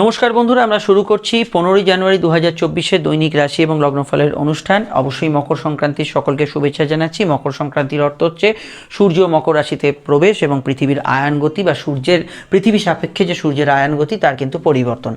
নমস্কার বন্ধুরা, আমরা শুরু করছি পনেরোই জানুয়ারি দু হাজার চব্বিশে দৈনিক রাশি এবং লগ্নফলের অনুষ্ঠান। অবশ্যই মকর সংক্রান্তির সকলকে শুভেচ্ছা জানাচ্ছি। মকর সংক্রান্তির অর্থ হচ্ছে সূর্য মকর রাশিতে প্রবেশ এবং পৃথিবীর আয়ন গতি বা সূর্যের, পৃথিবী সাপেক্ষে যে সূর্যের আয়ন গতি তার কিন্তু পরিবর্তন।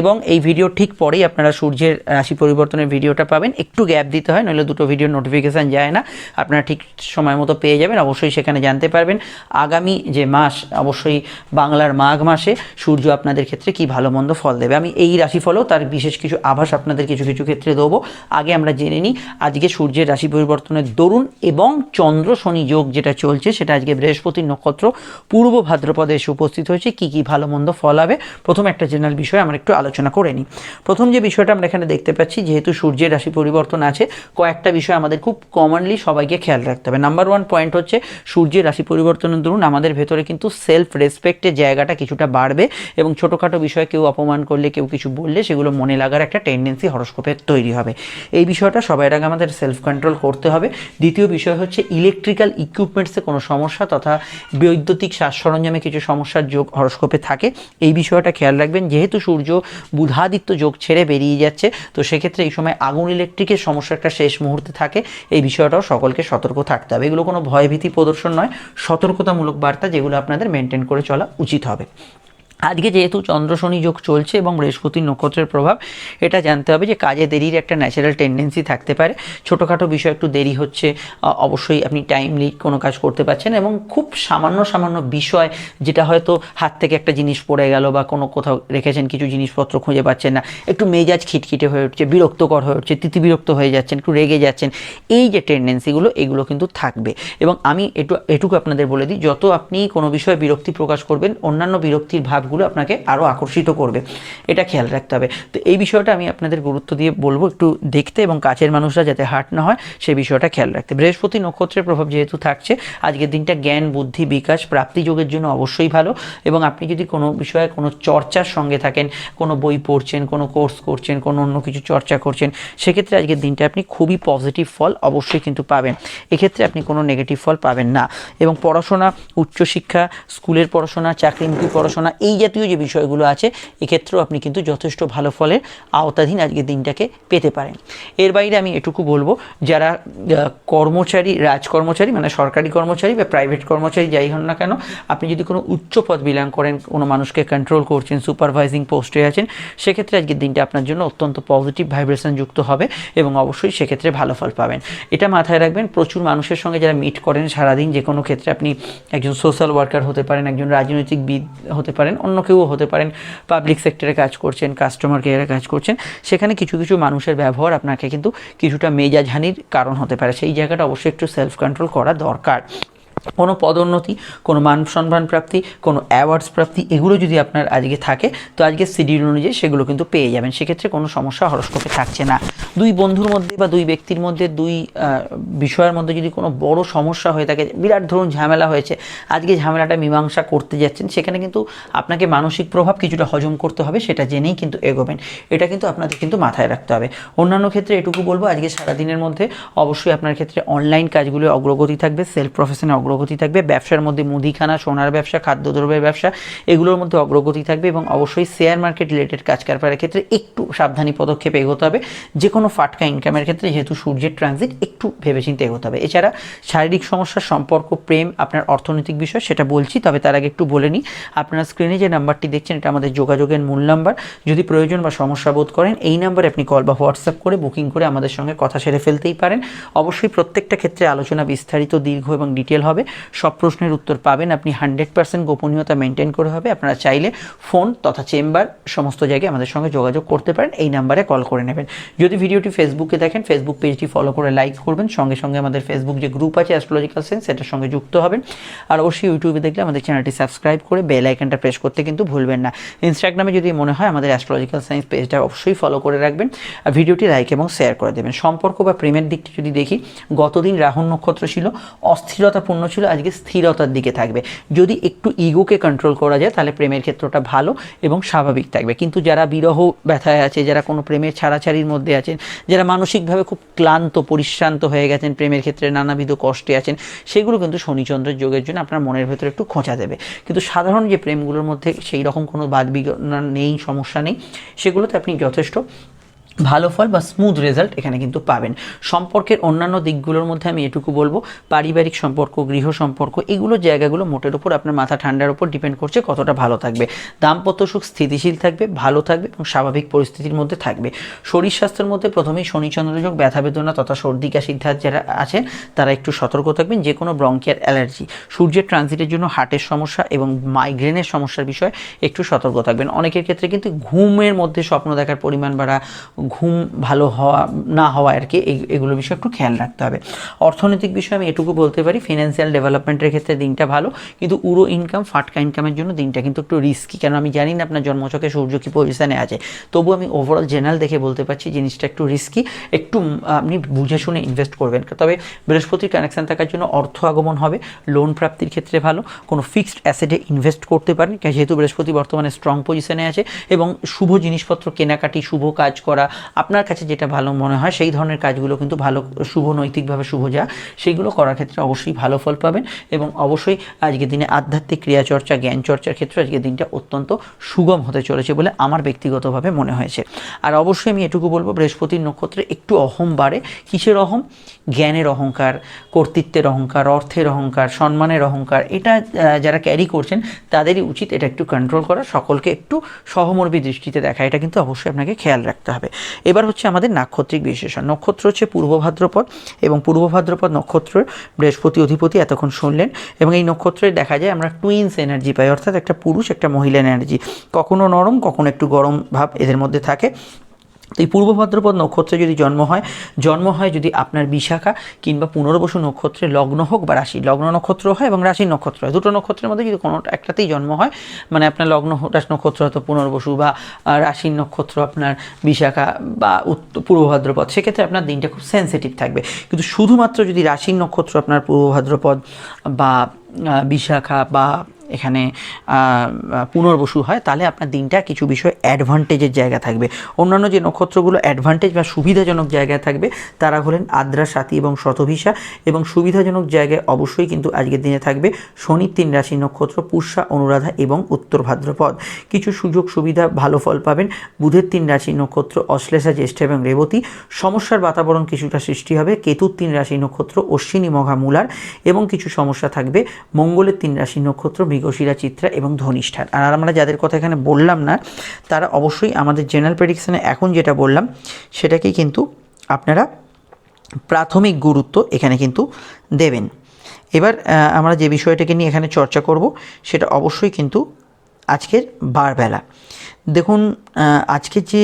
এবং এই ভিডিও ঠিক পরেই আপনারা সূর্যের রাশি পরিবর্তনের ভিডিওটা পাবেন। একটু গ্যাপ দিতে হয়, নইলে দুটো ভিডিও নোটিফিকেশান যায় না। আপনারা ঠিক সময় মতো পেয়ে যাবেন, অবশ্যই সেখানে জানতে পারবেন। আগামী যে মাস, অবশ্যই বাংলার মাঘ মাসে সূর্য আপনাদের ক্ষেত্রে কি ভালো মন্দ ফল দেবে। আমি এই রাশিফলও তার বিশেষ কিছু আভাস আপনাদের কিছু কিছু ক্ষেত্রে দেবো। আগে আমরা জেনে নিই, আজকে সূর্যের রাশি পরিবর্তনের দরুন এবং চন্দ্র শনি যোগ যেটা চলছে, সেটা আজকে বৃহস্পতির নক্ষত্র পূর্ব ভাদ্রপদে এসে উপস্থিত হয়েছে, কি কি ভালো মন্দ ফল হবে। প্রথম একটা জেনারেল বিষয় আমরা একটু আলোচনা করে নিই। প্রথম যে বিষয়টা আমরা এখানে দেখতে পাচ্ছি, যেহেতু সূর্যের রাশি পরিবর্তন আছে, কয়েকটা বিষয় আমাদের খুব কমনলি সবাইকে খেয়াল রাখতে হবে। নাম্বার ওয়ান পয়েন্ট হচ্ছে, সূর্যের রাশি পরিবর্তনের দরুন আমাদের ভেতরে কিন্তু সেলফ রেসপেক্টের জায়গাটা কিছুটা বাড়বে এবং ছোটোখাটো বিষয়ে কেউ অপমান করলে, কেউ কিছু বললে, সেগুলো মনে লাগার একটা টেন্ডেন্সি হরস্কোপের তৈরি হবে। এই বিষয়টা সবার আগে আমাদের সেলফ কন্ট্রোল করতে হবে। দ্বিতীয় বিষয় হচ্ছে ইলেকট্রিক্যাল ইকুইপমেন্টসে কোনো সমস্যা তথা বৈদ্যুতিক সাজ সরঞ্জামে কিছু সমস্যার যোগ হরস্কোপে থাকে। এই বিষয়টা খেয়াল রাখবেন, যেহেতু সূর্য বুধাদিত্য যোগ ছেড়ে বেরিয়ে যাচ্ছে, তো সেক্ষেত্রে এই সময় আগুন ইলেকট্রিকের সমস্যা একটা শেষ মুহূর্তে থাকে। এই বিষয়টাও সকলকে সতর্ক থাকতে হবে। এগুলো কোনো ভয়ভীতি প্রদর্শন নয়, সতর্কতামূলক বার্তা যেগুলো আপনাদের মেনটেন করে চলা উচিত হবে। আজকে যেহেতু চন্দ্র শনি যোগ চলছে এবং বৃহস্পতি নক্ষত্রের প্রভাব, এটা জানতে হবে যে কাজে দেরির একটা ন্যাচারাল টেন্ডেন্সি থাকতে পারে। ছোটোখাটো বিষয় একটু দেরি হচ্ছে অবশ্যই আপনি টাইমলি কোনো কাজ করতে পারছেন এবং খুব সামান্য সামান্য বিষয় যেটা হয়তো হাত থেকে একটা জিনিস পড়ে গেল বা কোনো কোথাও রেখেছেন, কিছু জিনিসপত্র খুঁজে পাচ্ছেন না, একটু মেজাজ খিটখিটে হয়ে উঠছে, বিরক্তকর হয়ে উঠছে, তিতিবিরক্ত হয়ে যাচ্ছেন, একটু রেগে যাচ্ছেন, এই যে টেন্ডেন্সিগুলো এগুলো কিন্তু থাকবে। এবং আমি এটু, এটুকু আপনাদের বলে দিই, যত আপনি কোনো বিষয়ে বিরক্তি প্রকাশ করবেন, অন্যান্য বিরক্তির ভাবগুলো আপনাকে আরও আকর্ষিত করবে। এটা খেয়াল রাখতে হবে। তো এই বিষয়টা আমি আপনাদের গুরুত্ব দিয়ে বলব একটু দেখতে এবং কাছের মানুষরা যাতে হার্ট না হয় সেই বিষয়টা খেয়াল রাখতে। বৃহস্পতি নক্ষত্রের প্রভাব যেহেতু থাকছে, আজকের দিনটা জ্ঞান, বুদ্ধি, বিকাশ, প্রাপ্তি যোগের জন্য অবশ্যই ভালো এবং আপনি যদি কোনো বিষয়ে কোনো চর্চার সঙ্গে থাকেন, কোনো বই পড়ছেন, কোনো কোর্স করছেন, কোনো অন্য কিছু চর্চা করছেন, সেক্ষেত্রে আজকের দিনটা আপনি খুবই পজিটিভ ফল অবশ্যই কিন্তু পাবেন। এক্ষেত্রে আপনি কোনো নেগেটিভ ফল পাবেন না এবং পড়াশোনা, উচ্চশিক্ষা, স্কুলের পড়াশোনা, চাকরিমুখী পড়াশোনা, এই জাতীয় যে বিষয়গুলো আছে, এক্ষেত্রেও আপনি কিন্তু যথেষ্ট ভালো ফলের আওতাধীন আজকের দিনটাকে পেতে পারেন। এর বাইরে আমি এটুকু বলব, যারা কর্মচারী, রাজকর্মচারী মানে সরকারি কর্মচারী বা প্রাইভেট কর্মচারী যাই হন না কেন, আপনি যদি কোনো উচ্চ পদ বিলং করেন, কোনো মানুষকে কন্ট্রোল করছেন সুপারভাইজিং পোস্টে আছেন, সেক্ষেত্রে আজকের দিনটা আপনার জন্য অত্যন্ত পজিটিভ ভাইব্রেশন যুক্ত হবে এবং অবশ্যই সেক্ষেত্রে ভালো ফল পাবেন। এটা মাথায় রাখবেন, প্রচুর মানুষের সঙ্গে যারা মিট করেন সারাদিন যে কোনো ক্ষেত্রে আপনি একজন সোশ্যাল ওয়ার্কার হতে পারেন, একজন রাজনৈতিকবিদ হতে পারেন অন্য কেউ হতে পারেন পাবলিক সেক্টরে কাজ করছেন কাস্টমার কেয়ারে কাজ করছেন, সেখানে কিছু কিছু মানুষের ব্যবহার আপনাকে কিন্তু কিছুটা মেজাজহানির কারণ হতে পারে। সেই জায়গাটা অবশ্যই একটু সেলফ কন্ট্রোল করা দরকার। কোনো পদোন্নতি, কোনো মান সম্মান প্রাপ্তি, কোনো অ্যাওয়ার্ডস প্রাপ্তি, এগুলো যদি আপনার আজকে থাকে, তো আজকে শিডিউল অনুযায়ী সেগুলো কিন্তু পেয়ে যাবেন। সেক্ষেত্রে কোনো সমস্যা হরস্কোপে থাকছে না। দুই বন্ধুর মধ্যে বা দুই ব্যক্তির মধ্যে, দুই বিষয়ের মধ্যে যদি কোনো বড় সমস্যা হয়ে থাকে, বিরাট ধরুন ঝামেলা হয়েছে, আজকে ঝামেলাটা মীমাংসা করতে যাচ্ছেন, সেখানে কিন্তু আপনাকে মানসিক প্রভাব কিছুটা হজম করতে হবে, সেটা জেনেই কিন্তু এগোবেন। এটা কিন্তু আপনাদের কিন্তু মাথায় রাখতে হবে। অন্যান্য ক্ষেত্রে এটুকু বলব, আজকে সারাদিনের মধ্যে অবশ্যই আপনার ক্ষেত্রে অনলাইন কাজগুলো অগ্রগতি থাকবে সেলফ প্রফেশনে অগ্রগতি থাকবে, ব্যবসার মধ্যে মুদিখানা, সোনার ব্যবসা, খাদ্যদ্রব্যের ব্যবসা, এগুলোর মধ্যে অগ্রগতি থাকবে এবং অবশ্যই শেয়ার মার্কেট রিলেটেড কাজ কারবারের ক্ষেত্রে একটু সাবধানী পদক্ষেপ এগোতে হবে। যে কোনো ফাটকা ইনকামের ক্ষেত্রে যেহেতু সূর্যের ট্রানজিট একটু ভেবেচিন্তে এগোতে হবে। এছাড়া শারীরিক সমস্যা, সম্পর্ক, প্রেম আপনার অর্থনৈতিক বিষয়, সেটা বলছি, তবে তার আগে একটু বলে নিই, আপনারা স্ক্রিনে যে নাম্বারটি দেখছেন, এটা আমাদের যোগাযোগের মূল নাম্বার। যদি প্রয়োজন বা সমস্যা বোধ করেন, এই নাম্বারে আপনি কল বা হোয়াটসঅ্যাপ করে বুকিং করে আমাদের সঙ্গে কথা সেরে ফেলতেই পারেন। অবশ্যই প্রত্যেকটা ক্ষেত্রে আলোচনা বিস্তারিত, দীর্ঘ এবং ডিটেল হবে। সব প্রশ্নের উত্তর পাবেন। আপনি হান্ড্রেড পার্সেন্ট গোপনীয়তা মেনটেন করে হবে। আপনারা চাইলে ফোন তথা চেম্বার সমস্ত জায়গায় আমাদের সঙ্গে যোগাযোগ করতে পারেন। এই নাম্বারে কল করে নেবেন। যদি ভিডিওটি ফেসবুকে দেখেন, ফেসবুক পেজটি ফলো করে লাইক করবেন। সঙ্গে সঙ্গে আমাদের ফেসবুক যে গ্রুপ আছে, অ্যাস্ট্রোলজিক্যাল সায়েন্স, সেটার সঙ্গে যুক্ত হবেন। আর অবশ্যই ইউটিউবে দেখলে আমাদের চ্যানেলটি সাবস্ক্রাইব করে বেল আইকনটা প্রেস করতে কিন্তু ভুলবেন না। ইনস্টাগ্রামে যদি মনে হয়, আমাদের অ্যাস্ট্রোলজিক্যাল সায়েন্স পেজটা অবশ্যই ফলো করে রাখবেন। আর ভিডিওটি লাইক এবং শেয়ার করে দেবেন। সম্পর্ক বা প্রেমের দিকটি যদি দেখি, গতদিন রাহুল নক্ষত্র ছিল, অস্থিরতাপূর্ণ ছিল আজকে স্থিরতার দিকে থাকবে। যদি একটু ইগোকে কন্ট্রোল করা যায়, তাহলে প্রেমের ক্ষেত্রটা ভালো এবং স্বাভাবিক থাকবে। কিন্তু যারা বিরহ ব্যথায় আছে, যারা কোনো প্রেমের ছাড়াছাড়ির মধ্যে আছেন, যারা মানসিকভাবে খুব ক্লান্ত, পরিশ্রান্ত হয়ে গেছেন, প্রেমের ক্ষেত্রে নানাবিধ কষ্টে আছেন, সেগুলো কিন্তু শনিচন্দ্রের যোগের জন্য আপনার মনের ভেতরে একটু খোঁচা দেবে। কিন্তু সাধারণ যে প্রেমগুলোর মধ্যে সেই রকম কোনো বাদ নেই, সমস্যা নেই, সেগুলোতে আপনি যথেষ্ট ভালো ফল বা স্মুথ রেজাল্ট এখানে কিন্তু পাবেন। সম্পর্কের অন্যান্য দিকগুলোর মধ্যে আমি এটুকু বলব। পারিবারিক সম্পর্ক, গৃহ সম্পর্ক, এগুলো জায়গাগুলো মোটের উপর আপনার মাথা ঠান্ডার উপর ডিপেন্ড করছে কতটা ভালো থাকবে। দাম্পত্য সুখ স্থিতিশীল থাকবে, ভালো থাকবে এবং স্বাভাবিক পরিস্থিতির মধ্যে থাকবে। শরীর স্বাস্থ্যের মধ্যে প্রথমেই শনিচন্দ্রযোগ ব্যথা বেদনা তথা সর্দি ধার যারা আছেন, তারা একটু সতর্ক থাকবেন। যে কোনো ব্রঙ্কিয়ার অ্যালার্জি। সূর্যের ট্রানজিটের জন্য হার্টের সমস্যা এবং মাইগ্রেনের সমস্যার বিষয়ে একটু সতর্ক থাকবেন। অনেকের ক্ষেত্রে কিন্তু ঘুমের মধ্যে স্বপ্ন দেখার পরিমাণ বাড়া ঘুম ভালো হওয়া, না হওয়া আর কি এগুলো বিষয়ে একটু খেয়াল রাখতে হবে। অর্থনৈতিক বিষয়ে আমি এটুকু বলতে পারি ফিনান্সিয়াল ডেভেলপমেন্টের ক্ষেত্রে দিনটা ভালো, কিন্তু উড়ো ইনকাম ফাটকা ইনকামের জন্য দিনটা কিন্তু একটু রিস্কি কেন আমি জানি না আপনার জন্মচকে সূর্য কী পজিশনে আছে। তবু আমি ওভারঅল জেনারেল দেখে বলতে পারছি, জিনিসটা একটু রিস্কি একটু আপনি বুঝে শুনে ইনভেস্ট করবেন। তবে বৃহস্পতির কানেকশান থাকার জন্য অর্থ আগমন হবে লোন প্রাপ্তির ক্ষেত্রে ভালো, কোনো ফিক্সড অ্যাসেটে ইনভেস্ট করতে পারেন, যেহেতু বৃহস্পতি বর্তমানে স্ট্রং পজিশনে আছে, এবং শুভ জিনিসপত্র কেনাকাটি, শুভ কাজ করা আপনার কাছে যেটা ভালো মনে হয়, সেই ধরনের কাজগুলো কিন্তু ভালো, শুভ, নৈতিকভাবে শুভ যা, সেইগুলো করার ক্ষেত্রে অবশ্যই ভালো ফল পাবেন এবং অবশ্যই আজকের দিনে আধ্যাত্মিক ক্রিয়াচর্চা জ্ঞান চর্চার ক্ষেত্রে আজকের দিনটা অত্যন্ত সুগম হতে চলেছে বলে আমার ব্যক্তিগতভাবে মনে হয়েছে। আর অবশ্যই আমি এটুকু বলব, বৃহস্পতির নক্ষত্রে একটু অহম বাড়ে। কিসের অহম? জ্ঞানের অহংকার, কর্তৃত্বের অহংকার, অর্থের অহংকার, সম্মানের অহংকার, এটা যারা ক্যারি করছেন, তাদেরই উচিত এটা একটু কন্ট্রোল করা, সকলকে একটু সহমর্মী দৃষ্টিতে দেখা। এটা কিন্তু অবশ্যই আপনাকে খেয়াল রাখতে হবে। এবার হচ্ছে আমাদের নাক্ষত্রিক বিশেষণ। নক্ষত্র হচ্ছে পূর্ব ভাদ্রপদ এবং পূর্ব ভাদ্রপদ নক্ষত্রের বৃহস্পতি অধিপতি এতক্ষণ শুনলেন এবং এই নক্ষত্রে দেখা যায় আমরা টুইন্স এনার্জি পাই, অর্থাৎ একটা পুরুষ, একটা মহিলা এনার্জি কখনো নরম, কখনো একটু গরম ভাব এদের মধ্যে থাকে। এই পূর্ব ভাদ্রপদ নক্ষত্রে যদি জন্ম হয় জন্ম হয় যদি আপনার বিশাখা কিংবা পুনর্বসু নক্ষত্রে লগ্ন হোক বা রাশি, লগ্ন নক্ষত্র হয় এবং রাশির নক্ষত্র হয়। দুটো নক্ষত্রের মধ্যে যদি কোনো একটাতেই জন্ম হয় মানে আপনার লগ্ন রাশি নক্ষত্র হয়তো পুনর্বসু বা রাশির নক্ষত্র আপনার বিশাখা বা পূর্ব ভাদ্রপদ, সেক্ষেত্রে আপনার দিনটা খুব সেন্সিটিভ থাকবে। কিন্তু শুধুমাত্র যদি রাশির নক্ষত্র আপনার পূর্ব ভাদ্রপদ বা বিশাখা বা এখানে পুনর্বসু হয়, তাহলে আপনার দিনটা কিছু বিষয় অ্যাডভান্টেজের জায়গা থাকবে। অন্যান্য যে নক্ষত্রগুলো অ্যাডভান্টেজ বা সুবিধাজনক জায়গায় থাকবে, তারা হলেন আদ্রা, সাথী এবং শতভিসা এবং সুবিধাজনক জায়গায় অবশ্যই কিন্তু আজকের দিনে থাকবে শনির তিন রাশি নক্ষত্র, পুষ্যা, অনুরাধা এবং উত্তর ভাদ্রপদ। কিছু সুযোগ সুবিধা, ভালো ফল পাবেন। বুধের তিন রাশি নক্ষত্র, অশ্লেষা, জ্যেষ্ঠ এবং রেবতী। সমস্যার বাতাবরণ কিছুটা সৃষ্টি হবে। কেতুর তিন রাশি নক্ষত্র, অশ্বিনী মঘা মূলার এবং কিছু সমস্যা থাকবে। মঙ্গলের তিন রাশি নক্ষত্র মৃগশিরা চিত্রা এবং ধনিষ্ঠার আর আমরা যাদের কথা এখানে বললাম না, তারা অবশ্যই আমাদের জেনারেল প্রেডিকশানে এখন যেটা বললাম সেটাকেই কিন্তু আপনারা প্রাথমিক গুরুত্ব এখানে কিন্তু দেবেন। এবার আমরা যে বিষয়টাকে নিয়ে এখানে চর্চা করব, সেটা অবশ্যই কিন্তু আজকের বারবেলা। দেখুন আজকে যে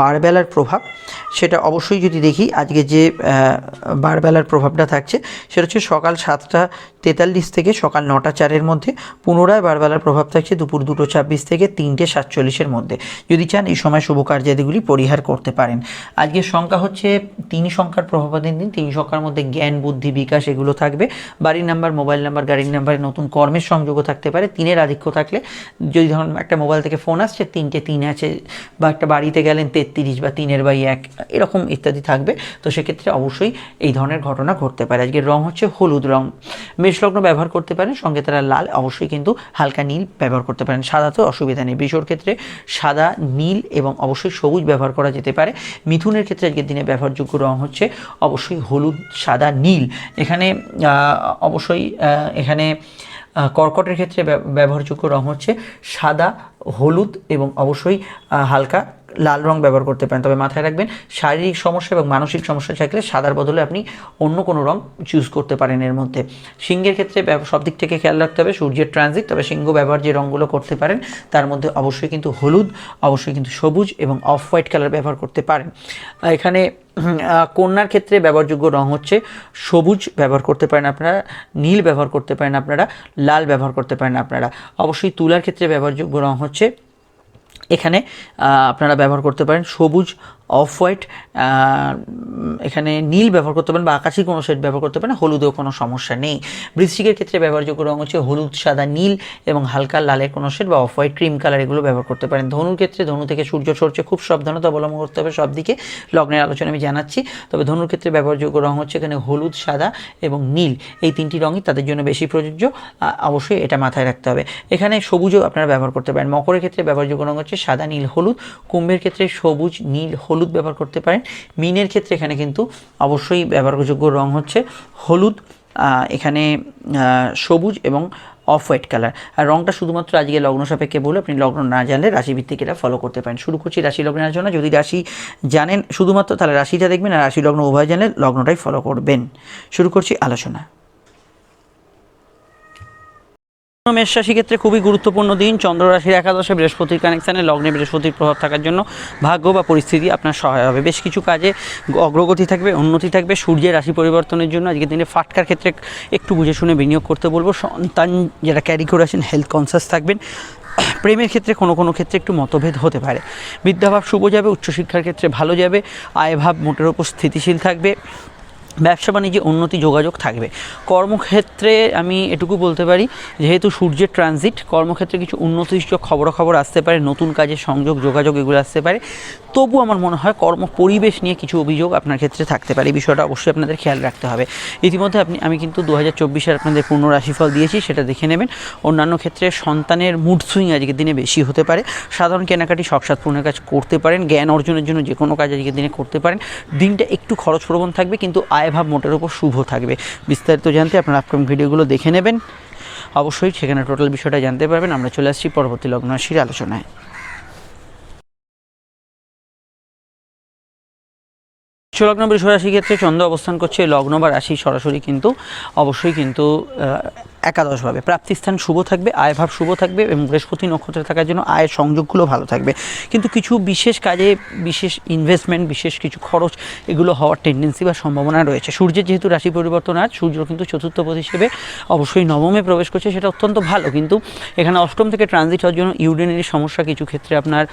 বারবেলার প্রভাব, সেটা অবশ্যই যদি দেখি, আজকে যে বারবেলার প্রভাবটা থাকছে, সেটা হচ্ছে সকাল সাতটা তেতাল্লিশ থেকে সকাল নটা চারের মধ্যে, পুনরায় বারবেলার প্রভাব থাকছে দুপুর দুটো ছাব্বিশ থেকে তিনটে সাতচল্লিশের মধ্যে। যদি চান, এই সময় শুভ কার্যাদিগুলি পরিহার করতে পারেন। আজকের সংখ্যা হচ্ছে তিন সংখ্যার প্রভাবাধীন দিন, তিন সংখ্যার মধ্যে জ্ঞান, বুদ্ধি, বিকাশ এগুলো থাকবে। বাড়ির নাম্বার, মোবাইল নাম্বার, গাড়ির নাম্বারে নতুন কর্মের সংযোগও থাকতে পারে। তিনের আধিক্য থাকলে, যদি ধরুন একটা মোবাইল থেকে ফোন আসছে, তিনটে তিন আছে, বা একটা বাড়িতে গেলেন তেত্রিশ বা তিনের বাই এক, এরকম ইত্যাদি থাকবে। তো সেক্ষেত্রে অবশ্যই এই ধরনের ঘটনা ঘটতে পারে। আজকের রং হচ্ছে হলুদ রং। মেষলগ্ন ব্যবহার করতে পারেন, সঙ্গে তারা লাল, অবশ্যই কিন্তু হালকা নীল ব্যবহার করতে পারেন। সাদা তো অসুবিধা নেই। বৃষর ক্ষেত্রে সাদা, নীল এবং অবশ্যই সবুজ ব্যবহার করা যেতে পারে। মিথুনের ক্ষেত্রে আজকের দিনে ব্যবহারযোগ্য রং হচ্ছে অবশ্যই হলুদ, সাদা, নীল। এখানে অবশ্যই এখানে কর্কটের ক্ষেত্রে ব্যবহারযোগ্য রং হচ্ছে সাদা, হলুদ এবং অবশ্যই হালকা লাল রং ব্যবহার করতে পারেন। তবে মাথায় রাখবেন, শারীরিক সমস্যা এবং মানসিক সমস্যা থাকলে সাদার বদলে আপনি অন্য কোনো রং চুজ করতে পারেন এর মধ্যে। সিংহের ক্ষেত্রে সব দিক থেকে খেয়াল রাখতে হবে, সূর্যের ট্রানজিট তবে সিংহ ব্যবহার যে রঙগুলো করতে পারেন, তার মধ্যে অবশ্যই কিন্তু হলুদ, অবশ্যই কিন্তু সবুজ এবং অফ হোয়াইট কালার ব্যবহার করতে পারেন। এখানে কন্যার ক্ষেত্রে ব্যবহারযোগ্য রং হচ্ছে সবুজ ব্যবহার করতে পারেন আপনারা, নীল ব্যবহার করতে পারেন আপনারা, লাল ব্যবহার করতে পারেন আপনারা। অবশ্যই তুলার ক্ষেত্রে ব্যবহারযোগ্য রং হচ্ছে এখানে আপনারা ব্যবহার করতে পারেন সবুজ অফ হোয়াইট এখানে নীল ব্যবহার করতে পারেন বা আকাশি কোনো শেড ব্যবহার করতে পারেন, হলুদেও কোনো সমস্যা নেই। বৃশ্চিকের ক্ষেত্রে ব্যবহারযোগ্য রঙ হচ্ছে হলুদ, সাদা, নীল এবং হালকা লালের কোনো শেড বা অফ হোয়াইট ক্রিম কালার এগুলো ব্যবহার করতে পারেন। ধনুর ক্ষেত্রে ধনু থেকে সূর্য সরছে, খুব সাবধানতা অবলম্বন করতে হবে সব দিকে। লগ্নের আলোচনা আমি জানাচ্ছি। তবে ধনুর ক্ষেত্রে ব্যবহারযোগ্য রঙ হচ্ছে এখানে হলুদ, সাদা এবং নীল। এই তিনটি রঙই তাদের জন্য বেশি প্রযোজ্য। অবশ্যই এটা মাথায় রাখতে হবে। এখানে সবুজও আপনারা ব্যবহার করতে পারেন। মকরের ক্ষেত্রে ব্যবহারযোগ্য রঙ হচ্ছে সাদা, নীল, হলুদ। কুম্ভের ক্ষেত্রে সবুজ, নীল, হলুদ ব্যবহার করতে পারেন। মিনের ক্ষেত্রে এখানে কিন্তু অবশ্যই ব্যবহারযোগ্য রং হচ্ছে হলুদ এখানে সবুজ এবং অফ হোয়াইট কালার। আর রংটা শুধুমাত্র আজকে লগ্ন সাপেক্ষে বলে আপনি লগ্ন না জানলে রাশিভিত্তিক এটা ফলো করতে পারেন। শুরু করছি রাশি লগ্নের জন্য যদি রাশি জানেন শুধুমাত্র তাহলে রাশিটা দেখবেন আর রাশি লগ্ন উভয় জানলে লগ্নটাই ফলো করবেন। শুরু করছি আলোচনা। মেষ রাশি ক্ষেত্রে খুবই গুরুত্বপূর্ণ দিন। চন্দ্র রাশির একাদশে বৃহস্পতির কানেকশানে লগ্নে বৃহস্পতির প্রভাব থাকার জন্য ভাগ্য বা পরিস্থিতি আপনার সহায় হবে। বেশ কিছু কাজে অগ্রগতি থাকবে, উন্নতি থাকবে, সূর্যের রাশি পরিবর্তনের জন্য আজকের দিনে ফাটকার ক্ষেত্রে একটু বুঝে শুনে বিনিয়োগ করতে বলব। সন্তান যারা ক্যারি করে আসেন হেলথ কনসাস থাকবেন। প্রেমের ক্ষেত্রে কোনো কোনো ক্ষেত্রে একটু মতভেদ হতে পারে। বিদ্যাভাব শুভ যাবে, উচ্চশিক্ষার ক্ষেত্রে ভালো যাবে, আয়ভাব মোটের ওপর স্থিতিশীল থাকবে। ব্যবসা বাণিজ্যে উন্নতি যোগাযোগ থাকবে। কর্মক্ষেত্রে আমি এটুকু বলতে পারি, যেহেতু সূর্যের ট্রানজিট কর্মক্ষেত্রে কিছু উন্নতিসূচক খবরাখবর আসতে পারে, নতুন কাজের সংযোগ, যোগাযোগ এগুলো আসতে পারে। তবু আমার মনে হয় কর্ম পরিবেশ নিয়ে কিছু অভিযোগ আপনার ক্ষেত্রে থাকতে পারে। এই বিষয়টা অবশ্যই আপনাদের খেয়াল রাখতে হবে। ইতিমধ্যে আপনি, আমি কিন্তু দু হাজার চব্বিশের আপনাদের পূর্ণ রাশিফল দিয়েছি, সেটা দেখে নেবেন। অন্যান্য ক্ষেত্রে সন্তানের মুড সুইং আজকের দিনে বেশি হতে পারে। সাধারণ কেনাকাটি শখসাদ পূর্ণের কাজ করতে পারেন, জ্ঞান অর্জনের জন্য যে কোনো কাজ আজকের দিনে করতে পারেন। দিনটা একটু খরচ প্রবণ থাকবে, কিন্তু আয়ভাব মোটের উপর শুভ থাকবে। বিস্তারিত জানতে আপনার আপকামিং ভিডিওগুলো দেখে নেবেন। অবশ্যই সেখানে টোটাল বিষয়টা জানতে পারবেন। আমরা চলে আসছি পরবর্তী লগ্ন রাশির আলোচনায়। লগ্ন বৃষ রাশির ক্ষেত্রে চন্দ্র অবস্থান করছে। লগ্ন বা রাশি সরাসরি কিন্তু, অবশ্যই কিন্তু একাদশভাবে। প্রাপ্তিস্থান শুভ থাকবে, আয়ভাব শুভ থাকবে এবং বৃহস্পতি নক্ষত্রে থাকার জন্য আয়ের সংযোগগুলো ভালো থাকবে। কিন্তু কিছু বিশেষ কাজে, বিশেষ ইনভেস্টমেন্ট বিশেষ কিছু খরচ, এগুলো হওয়ার টেন্ডেন্সি বা সম্ভাবনা রয়েছে। সূর্যের যেহেতু রাশি পরিবর্তন আজ, সূর্য কিন্তু চতুর্থ পদ হিসেবে অবশ্যই নবমে প্রবেশ করছে, সেটা অত্যন্ত ভালো। কিন্তু এখানে অষ্টম থেকে ট্রানজিট হওয়ার জন্য ইউরিনারি সমস্যা, কিছু ক্ষেত্রে আপনার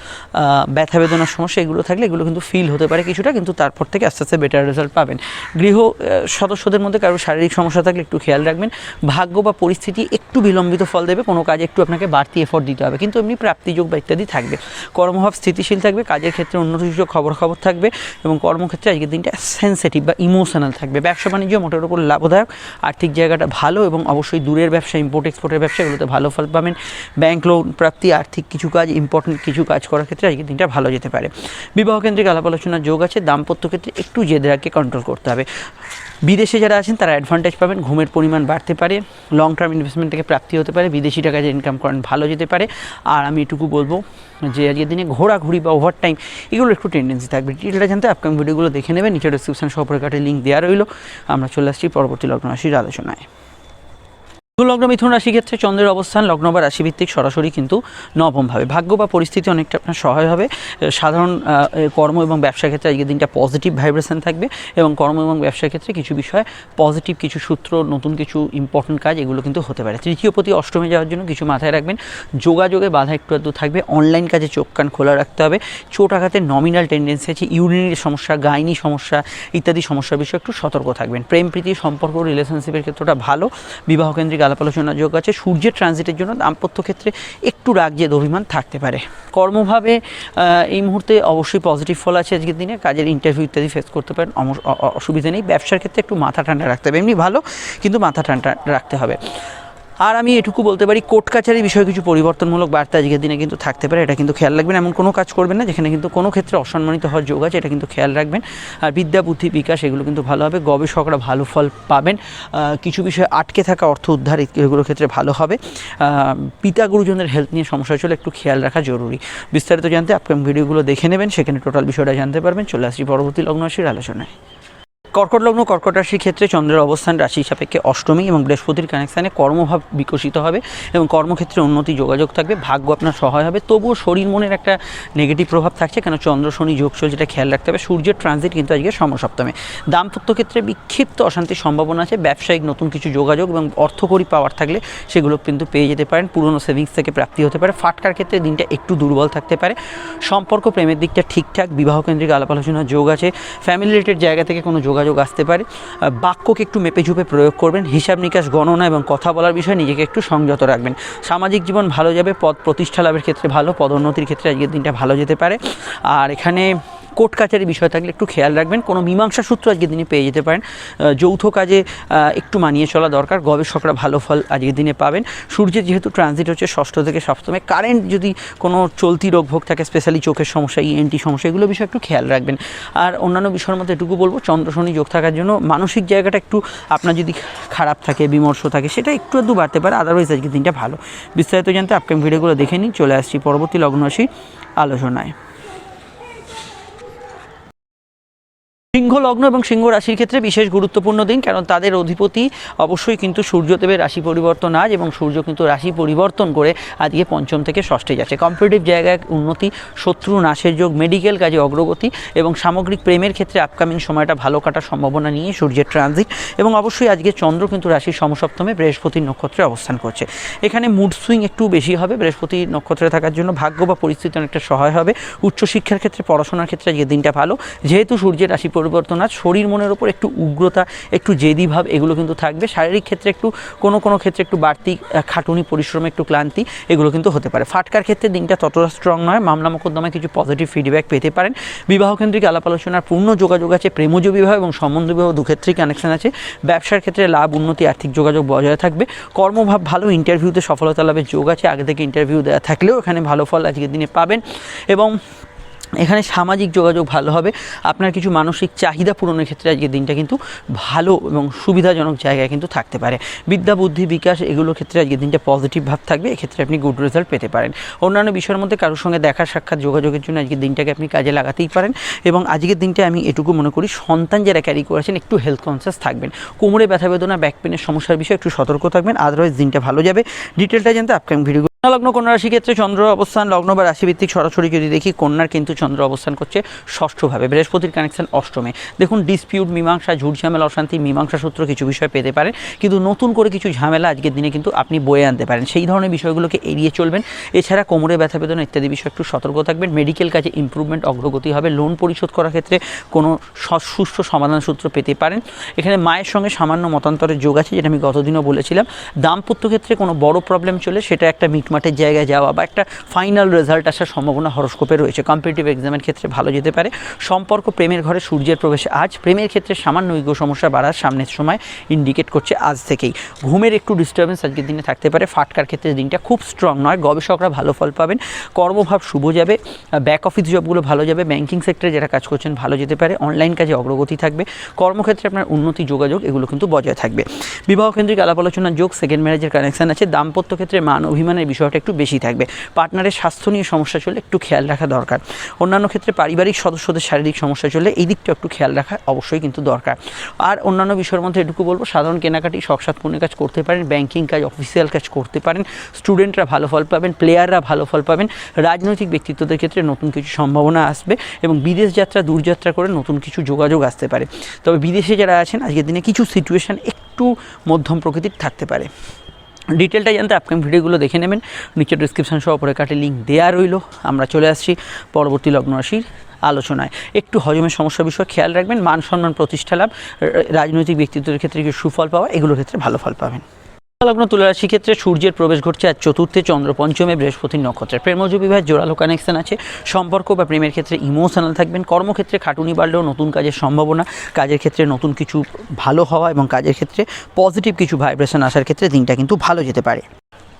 ব্যথা বেদনার সমস্যা, এগুলো থাকলে এগুলো কিন্তু ফিল হতে পারে কিছুটা, কিন্তু তারপর থেকে আস্তে আস্তে বেটার রেজাল্ট পাবেন। গৃহ সদস্যদের মধ্যে কারও শারীরিক সমস্যা থাকলে একটু খেয়াল রাখবেন। ভাগ্য বা পরিস্থিতি একটু বিলম্বিত ফল দেবে, কোনো কাজে একটু আপনাকে বাড়তি এফোর্ট দিতে হবে। কিন্তু এমনি প্রাপ্তিযোগ বা ইত্যাদি থাকবে। কর্মভাব স্থিতিশীল থাকবে, কাজের ক্ষেত্রে উন্নতিসূচক খবর খবর থাকবে এবং কর্মক্ষেত্রে আজকের দিনটা সেন্সিটিভ বা ইমোশনাল থাকবে। ব্যবসা বাণিজ্য মোটের উপর লাভদায়ক, আর্থিক জায়গাটা ভালো এবং অবশ্যই দূরের ব্যবসা ইম্পোর্ট এক্সপোর্টের ব্যবসা, এগুলোতে ভালো ফল পাবেন। ব্যাংক লোন প্রাপ্তি, আর্থিক কিছু কাজ ইম্পর্টেন্ট কিছু কাজ করার ক্ষেত্রে আজকের দিনটা ভালো যেতে পারে। বিবাহ কেন্দ্রিক আলাপ আলোচনার যোগ আছে, দাম্পত্য ক্ষেত্রে একটু জেদরাকে কন্ট্রোল করতে হবে। বিদেশে যারা আছেন, তারা অ্যাডভান্টেজ পাবেন, ঘুমের পরিমাণ বাড়তে পারে লং টার্ম ইনভেস্টমেন্ট থেকে প্রাপ্তি হতে পারে, বিদেশি টাকা যে ইনকাম করেন ভালো যেতে পারে। আর আমি এটুকু বলব যে আজকের দিনে ঘোরাঘুরি বা ওভার টাইম এগুলো একটু টেন্ডেন্সি থাকবে। ডিটেলটা জানতে আপকামিং ভিডিওগুলো দেখে নেবেন নিচে ডিসক্রিপশন সম্পর্কে লিঙ্ক দেওয়া রইল। আমরা চলে আসছি পরবর্তী লগ্ন রাশির আলোচনায়। লগ্ন মিথুন রাশি ক্ষেত্রে চন্দ্রের অবস্থান লগ্ন বা রাশিভিত্তিক সরাসরি কিন্তু নবমভাবে। ভাগ্য বা পরিস্থিতি অনেকটা আপনার সহায় হবে। সাধারণ কর্ম এবং ব্যবসার ক্ষেত্রে আজকের দিনটা পজিটিভ ভাইব্রেশন থাকবে এবং কর্ম এবং ব্যবসার ক্ষেত্রে কিছু বিষয়ে পজিটিভ কিছু সূত্র, নতুন কিছু ইম্পর্টেন্ট কাজ এগুলো কিন্তু হতে পারে। তৃতীয় প্রতি অষ্টমে যাওয়ার জন্য কিছু মাথায় রাখবেন। যোগাযোগে বাধা একটু আধটু থাকবে। অনলাইন কাজে চোখ কান খোলা রাখতে হবে। চোট আঘাতের নমিনাল টেন্ডেন্সি আছে। ইউরিনের সমস্যা গাইনি সমস্যা ইত্যাদি সমস্যার বিষয়ে একটু সতর্ক থাকবেন। প্রেম, প্রীতি, সম্পর্ক রিলেশনশিপের ক্ষেত্রটা ভালো। বিবাহ কেন্দ্রিক আলাপ আলোচনার যোগ আছে। সূর্যের ট্রানজিটের জন্য দাম্পত্য ক্ষেত্রে একটু রাগ জেদ অভিমান থাকতে পারে। কর্মভাবে এই মুহূর্তে অবশ্যই পজিটিভ ফল আছে আজকের দিনে। কাজের ইন্টারভিউ ইত্যাদি ফেস করতে পারেন। অসুবিধা নেই। ব্যবসার ক্ষেত্রে একটু মাথা ঠান্ডা রাখতে হবে। এমনি ভালো, কিন্তু মাথা ঠান্ডা রাখতে হবে। আর আমি এটুকু বলতে পারি, কোর্ট কাছারি বিষয়ে কিছু পরিবর্তনমূলক বার্তা আজকের দিনে কিন্তু থাকতে পারে, এটা কিন্তু খেয়াল রাখবেন। এমন কোনো কাজ করবেন না, যেখানে কিন্তু কোনো ক্ষেত্রে অসম্মানিত হওয়ার যোগ আছে, এটা কিন্তু খেয়াল রাখবেন। আর বিদ্যা, বুদ্ধি, বিকাশ, এগুলো কিন্তু ভালো হবে, গবেষকরা ভালো ফল পাবেন। কিছু বিষয়ে আটকে থাকা অর্থ উদ্ধার এগুলোর ক্ষেত্রে ভালো হবে। পিতা গুরুজনের হেলথ নিয়ে সমস্যা চলে একটু খেয়াল রাখা জরুরি। বিস্তারিত জানতে আপকামিং ভিডিওগুলো দেখে নেবেন, সেখানে টোটাল বিষয়টা জানতে পারবেন। চলে আসছি পরবর্তী লগ্ন রাশির আলোচনায়। কর্কট লগ্ন, কর্কট রাশির ক্ষেত্রে চন্দ্রের অবস্থান রাশি সাপেক্ষে অষ্টমী এবং বৃহস্পতির কানেকশানে কর্মভাব বিকশিত হবে এবং কর্মক্ষেত্রে উন্নতি যোগাযোগ থাকবে, ভাগ্য আপনার সহায় হবে। তবুও শরীর মনের একটা নেগেটিভ প্রভাব থাকছে কেন? চন্দ্র, শনি, যোগ, চল যেটা খেয়াল রাখতে হবে। সূর্যের ট্রানজিট কিন্তু আজকে সমসপ্তমে। দাম্পত্য ক্ষেত্রে বিক্ষিপ্ত অশান্তির সম্ভাবনা আছে। ব্যবসায়িক নতুন কিছু যোগাযোগ এবং অর্থকরী পাওয়ার থাকলে সেগুলো কিন্তু পেয়ে যেতে পারেন। পুরনো সেভিংস থেকে প্রাপ্তি হতে পারে। ফাটকার ক্ষেত্রে দিনটা একটু দুর্বল থাকতে পারে। সম্পর্ক প্রেমের দিকটা ঠিকঠাক, বিবাহ কেন্দ্রিক আলাপ আলোচনার যোগ আছে। ফ্যামিলি রিলেটেড জায়গা থেকে কোনো যোগাযোগ আসতে পারে। বাক্যকে একটু মেপে ঝুপে প্রয়োগ করবেন, হিসাব নিকাশ, গণনা এবং কথা বলার বিষয়ে নিজেকে একটু সংযত রাখবেন। সামাজিক জীবন ভালো যাবে, পদ প্রতিষ্ঠা লাভের ক্ষেত্রে ভালো, পদোন্নতির ক্ষেত্রে আজকের দিনটা ভালো যেতে পারে। আর এখানে কোর্ট কাচারি বিষয় থাকলে একটু খেয়াল রাখবেন। কোনো মীমাংসা সূত্র আজকের দিনে পেয়ে যেতে পারেন। যৌথ কাজে একটু মানিয়ে চলা দরকার। গবেষকরা ভালো ফল আজকের দিনে পাবেন। সূর্যের যেহেতু ট্রানজিট হচ্ছে ষষ্ঠ থেকে সপ্তমে কারেন্ট যদি কোনো চলতি রোগ ভোগ থাকে স্পেশালি চোখের সমস্যা ইএনটি সমস্যা, এগুলো বিষয়ে একটু খেয়াল রাখবেন। আর অন্যান্য বিষয়ের মধ্যে এটুকু বলব, চন্দ্র, শনি যোগ থাকার জন্য মানসিক জায়গাটা একটু আপনার যদি খারাপ থাকে, বিমর্ষ থাকে, সেটা একটু আধটু বাড়তে পারে। আদারওয়াইজ আজকের দিনটা ভালো। বিস্তারিত জানতে আপকামিং ভিডিওগুলো দেখে নিন। চলে আসছি পরবর্তী লগ্ন রাশি আলোচনায়। সিংহ লগ্ন এবং সিংহ রাশির ক্ষেত্রে বিশেষ গুরুত্বপূর্ণ দিন, কারণ তাদের অধিপতি অবশ্যই কিন্তু সূর্যদেবের রাশি পরিবর্তন আজ এবং সূর্য কিন্তু রাশি পরিবর্তন করে আজকে পঞ্চম থেকে ষষ্ঠে যাচ্ছে। কম্পিটিটিভ জায়গায় উন্নতি, শত্রু নাশের যোগ মেডিকেল কাজে অগ্রগতি এবং সামগ্রিক প্রেমের ক্ষেত্রে আপকামিং সময়টা ভালো কাটার সম্ভাবনা নিয়ে সূর্যের ট্রানজিট এবং অবশ্যই আজকে চন্দ্র কিন্তু রাশির সমসপ্তমে বৃহস্পতির নক্ষত্রে অবস্থান করছে। এখানে মুড সুইং একটু বেশি হবে বৃহস্পতি নক্ষত্রে থাকার জন্য। ভাগ্য বা পরিস্থিতি অনেকটা সহায় হবে। উচ্চশিক্ষার ক্ষেত্রে, পড়াশোনার ক্ষেত্রে আজকে দিনটা ভালো। যেহেতু সূর্যের রাশি পরিবর্তন আজ শরীর মনের ওপর একটু উগ্রতা, একটু জেদি ভাব, এগুলো কিন্তু থাকবে। শারীরিক ক্ষেত্রে একটু, কোনো কোনো ক্ষেত্রে একটু বাড়তি খাটুনি, পরিশ্রম, একটু ক্লান্তি, এগুলো কিন্তু হতে পারে। ফাটকার ক্ষেত্রে দিনটা ততটা স্ট্রং নয়। মামলা মোকদ্দমায় কিছু পজিটিভ ফিডব্যাক পেতে পারেন। বিবাহ কেন্দ্রিক আলাপ আলোচনার পূর্ণ যোগাযোগ আছে। প্রেমজ বিবাহ এবং সম্বন্ধ বিবাহ দুক্ষেত্রেই কানেকশন আছে। ব্যবসার ক্ষেত্রে লাভ, উন্নতি, আর্থিক যোগাযোগ বজায় থাকবে। কর্মভাব ভালো ইন্টারভিউতে সফলতা লাভের যোগ আছে। আগে থেকে ইন্টারভিউ দেওয়া থাকলেও এখানে ভালো ফল আজকের দিনে পাবেন। এবং এখানে সামাজিক যোগাযোগ ভালো হবে। আপনার কিছু মানসিক চাহিদা পূরণের ক্ষেত্রে আজকের দিনটা কিন্তু ভালো এবং সুবিধাজনক জায়গায় কিন্তু থাকতে পারে। বিদ্যা, বুদ্ধি, বিকাশ এগুলোর ক্ষেত্রে আজকের দিনটা পজিটিভ ভাব থাকবে। এক্ষেত্রে আপনি গুড রেজাল্ট পেতে পারেন। অন্যান্য বিষয়ের মধ্যে কারোর সঙ্গে দেখা, সাক্ষাৎ, যোগাযোগের জন্য আজকের দিনটাকে আপনি কাজে লাগাতেই পারেন এবং আজকের দিনটা আমি এটুকু মনে করি, সন্তান যারা ক্যারি করেছেন একটু হেলথ কনসিয়াস থাকবেন। কোমরে ব্যথা বেদনা ব্যাক পেনের সমস্যার বিষয়ে একটু সতর্ক থাকবেন। আদারওয়াইজ দিনটা ভালো যাবে। ডিটেলটা জানতে আপকামিং ভিডিও লগ্ন, কন্যা রাশি ক্ষেত্রে চন্দ্র অবস্থান, লগ্ন বা রাশিভিত্তিক সরাসরি যদি দেখি, কন্যার কিন্তু চন্দ্র অবস্থান করছে ষষ্ঠভাবে। বৃহস্পতির কানেকশন অষ্টমে। দেখুন ডিসপিউট মীমাংসা, ঝুট ঝামেলা, অশান্তি, মীমাংসা সূত্র কিছু বিষয় পেতে পারেন কিন্তু নতুন করে কিছু ঝামেলা আজকের দিনে কিন্তু আপনি বয়ে আনতে পারেন। সেই ধরনের বিষয়গুলোকে এড়িয়ে চলবেন। এছাড়া কোমরে ব্যথা বেদনা ইত্যাদি বিষয়ে একটু সতর্ক থাকবেন। মেডিকেল কাজে ইমপ্রুভমেন্ট অগ্রগতি হবে। লোন পরিশোধ করার ক্ষেত্রে কোনো সুষ্ঠু সমাধান সূত্র পেতে পারেন। এখানে মায়ের সঙ্গে সামান্য মতান্তরের যোগ আছে, যেটা আমি গতদিনও বলেছিলাম। দাম্পত্য ক্ষেত্রে কোনো বড় প্রবলেম চলে, সেটা একটা মিটমাটের জায়গায় যাওয়া বা একটা ফাইনাল রেজাল্ট আসার সম্ভাবনা হরস্কোপে রয়েছে। কম্পিটিটিভ এক্সামের ক্ষেত্রে ভালো যেতে পারে। সম্পর্ক, প্রেমের ঘরে সূর্যের প্রবেশ আজ প্রেমের ক্ষেত্রে সামান্য ইগো সমস্যা বাড়ার সামনের সময় ইন্ডিকেট করছে আজ থেকেই। ঘুমের একটু ডিস্টারবেন্স আজকের দিনে থাকতে পারে। ফাটকার ক্ষেত্রে দিনটা খুব স্ট্রং নয়। গবেষকরা ভালো ফল পাবেন। কর্মভাব শুভ যাবে। ব্যাক অফিস জবগুলো ভালো যাবে। ব্যাংকিং সেক্টরে যারা কাজ করছেন ভালো যেতে পারে। অনলাইন কাজে অগ্রগতি থাকবে। কর্মক্ষেত্রে আপনার উন্নতি, যোগাযোগ এগুলো কিন্তু বজায় থাকবে। বিবাহ কেন্দ্রিক আলাপ আলোচনার যোগ সেকেন্ড ম্যারেজের কানেকশন আছে। দাম্পত্য ক্ষেত্রে মান অভিমানের বিষয়টা একটু বেশি থাকবে। পার্টনারের স্বাস্থ্য নিয়ে সমস্যা চলে একটু খেয়াল রাখা দরকার। অন্যান্য ক্ষেত্রে পারিবারিক সদস্যদের শারীরিক সমস্যা চলে এই দিকটা একটু খেয়াল রাখা অবশ্যই কিন্তু দরকার। আর অন্যান্য বিষয়ের মধ্যে এটুকু বলব, সাধারণ কেনাকাটি, শখসাত পূর্ণের কাজ করতে পারেন ব্যাংকিং কাজ অফিসিয়াল কাজ করতে পারেন স্টুডেন্টরা ভালো ফল পাবেন প্লেয়াররা ভালো ফল পাবেন, রাজনৈতিক ব্যক্তিত্বদের ক্ষেত্রে নতুন কিছু সম্ভাবনা আসবে এবং বিদেশ যাত্রা, দূরযাত্রা করে নতুন কিছু যোগাযোগ আসতে পারে। তবে বিদেশে যারা আছেন, আজকের দিনে কিছু সিচুয়েশন একটু মধ্যম প্রকৃতির থাকতে পারে। ডিটেলটা জানতে আপকামিং ভিডিওগুলো দেখে নেবেন। নিচে ডিসক্রিপশান সহ পরে কাটে লিঙ্ক দেওয়া রইল। আমরা চলে আসছি পরবর্তী লগ্ন রাশির আলোচনায়। একটু হজমের সমস্যা বিষয়ে খেয়াল রাখবেন। মান সম্মান প্রতিষ্ঠা লাভ রাজনৈতিক ব্যক্তিত্বের ক্ষেত্রে সুফল পাওয়া, এগুলোর ক্ষেত্রে ভালো ফল পাবেন। লগ্ন তুলারাশি ক্ষেত্রে সূর্যের প্রবেশ ঘটছে আজ চতুর্থে চন্দ্র পঞ্চমে বৃহস্পতির নক্ষত্রে প্রেমজ বিবাহের জোরালো কানেকশন আছে। সম্পর্ক বা প্রেমের ক্ষেত্রে ইমোশনাল থাকবেন। কর্মক্ষেত্রে খাটুনি বাড়লেও নতুন কাজের সম্ভাবনা। কাজের ক্ষেত্রে নতুন কিছু ভালো হওয়া এবং কাজের ক্ষেত্রে পজিটিভ কিছু ভাইব্রেশন আসার ক্ষেত্রে দিনটা কিন্তু ভালো যেতে পারে।